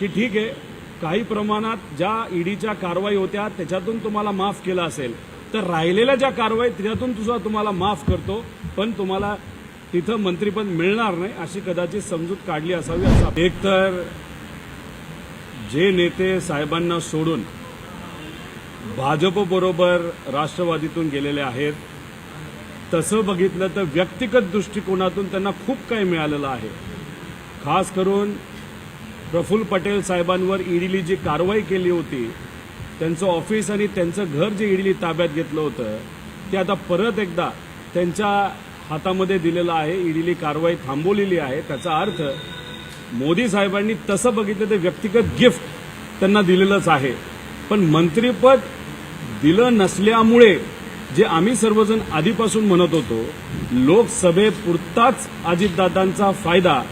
की ठीक आहे काही प्रमाणात ज्या ईडीच्या कारवाई होत्या त्याच्यातून तुम्हाला माफ केलं असेल. तर राहिलेल्या ज्या कारवाई त्याच्यातून सुद्धा तुम्हाला माफ करतो पण तुम्हाला तिथं मंत्रीपद मिळणार नाही अशी कदाचित समजूत काढली असावी असा एक तर जे नेते साहेबांना सोडून भाजपबरोबर राष्ट्रवादीतून गेलेले आहेत तसं बघितलं तर व्यक्तिगत दृष्टिकोनातून त्यांना खूप काही मिळालेलं आहे. खास करून प्रफुल्ल पटेल साहेबांवर ईडीली जी कारवाई केली होती त्यांचं ऑफिस आणि त्यांचं घर जे ईडीली ताब्यात घेतलं होतं ते आता परत एकदा त्यांच्या हातामध्ये दिलेलं आहे ईडीली कारवाई थांबवलेली आहे. त्याचा अर्थ मोदी साहेबांनी तसं बघितलं ते व्यक्तिगत गिफ्ट त्यांना दिलेलंच आहे. पण मंत्रीपद दिलं नसल्यामुळे जे आम्ही सर्वजण आधीपासून म्हणत होतो लोकसभेपुरताच अजितदादांचा फायदा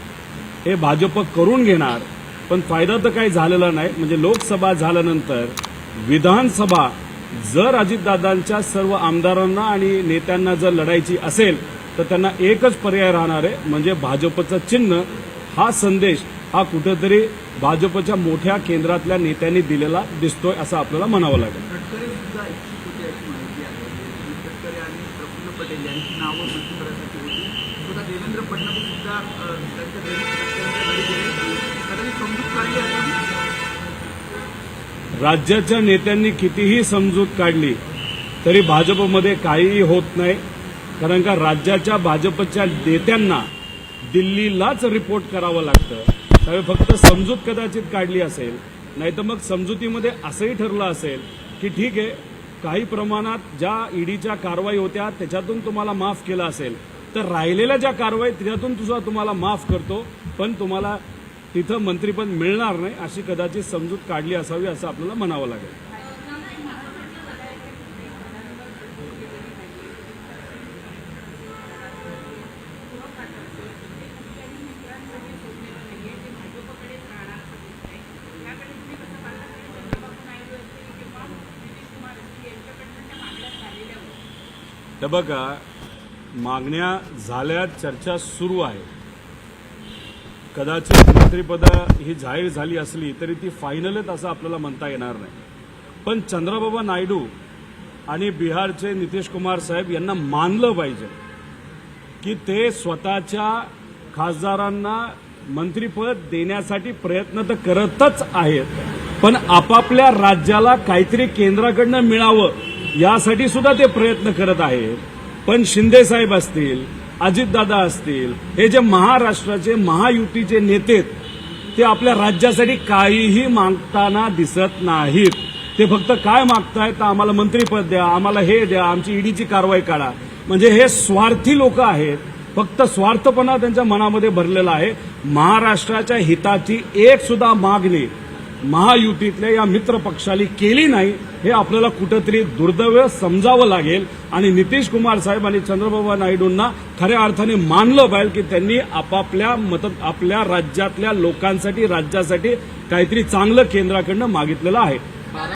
हे भाजप करून घेणार. पण फायदा तर काही झालेला नाही. म्हणजे लोकसभा झाल्यानंतर विधानसभा जर अजितदादांच्या सर्व आमदारांना आणि नेत्यांना जर लढायची असेल तर त्यांना एकच पर्याय राहणार आहे म्हणजे भाजपचं चिन्ह. हा संदेश हा कुठेतरी भाजपच्या मोठ्या केंद्रातल्या नेत्यांनी दिलेला दिसतोय असं आपल्याला म्हणावं लागेल. नावं देवेंद्र फडणवीस सुद्धा समजूत काढली राज्याच्या नेत्यांनी कितीही समजूत काढली तरी भाजपमध्ये काहीही होत नाही कारण का राज्याच्या भाजपच्या नेत्यांना दिल्लीलाच रिपोर्ट करावं लागतं. त्यामुळे फक्त समजूत कदाचित काढली असेल नाही तर मग समजुतीमध्ये असंही ठरलं असेल की ठीक आहे काही प्रमाणात ज्या ईडीच्या कारवाई होत्या त्याच्यातून तुम्हाला माफ केलं असेल. तर राहिलेल्या ज्या कारवाई त्याच्यातून तुझा तुम्हाला माफ करतो पण तुम्हाला तिथं मंत्रीपद मिळणार नाही अशी कदाचित समजूत काढली असावी असं आपल्याला म्हणावं लागेल. तर बघा मागण्या झाल्या चर्चा सुरू आहे. कदाचित मंत्रिपद ही जाहीर झाली असली तरी ती फायनलच असं आपल्याला म्हणता येणार नाही. पण चंद्रबाबा नायडू आणि बिहारचे नितीश कुमार साहेब यांना मानलं पाहिजे की ते स्वतःच्या खासदारांना मंत्रिपद देण्यासाठी प्रयत्न तर करतच आहेत पण आपापल्या राज्याला काहीतरी केंद्राकडनं मिळावं यासाठी सुद्धा ते प्रयत्न करत आहेत. पण शिंदे साहेब असतील अजितदादा असतील हे जे महाराष्ट्राचे महायुतीचे नेते आहेत, ते आपल्या राज्यासाठी काहीही मागताना दिसत नाहीत. ते फक्त काय मागतायत तर आम्हाला मंत्रीपद द्या आम्हाला हे द्या आमची ईडीची कारवाई काढा. म्हणजे हे स्वार्थी लोक आहेत फक्त स्वार्थपणा त्यांच्या मनामध्ये भरलेला आहे. महाराष्ट्राच्या हिताची एक सुद्धा मागणी महायुतीतल्या या मित्र पक्षाली केली नाही हे आपल्याला कुठंतरी दुर्दैव समजावं लागेल. आणि नितीश कुमार साहेब आणि चंद्रबाबू नायडूंना खऱ्या अर्थाने मानलं पाहिजे की त्यांनी आपापल्या मत आपल्या राज्यातल्या लोकांसाठी राज्यासाठी काहीतरी चांगलं केंद्राकडनं मागितलेलं आहे.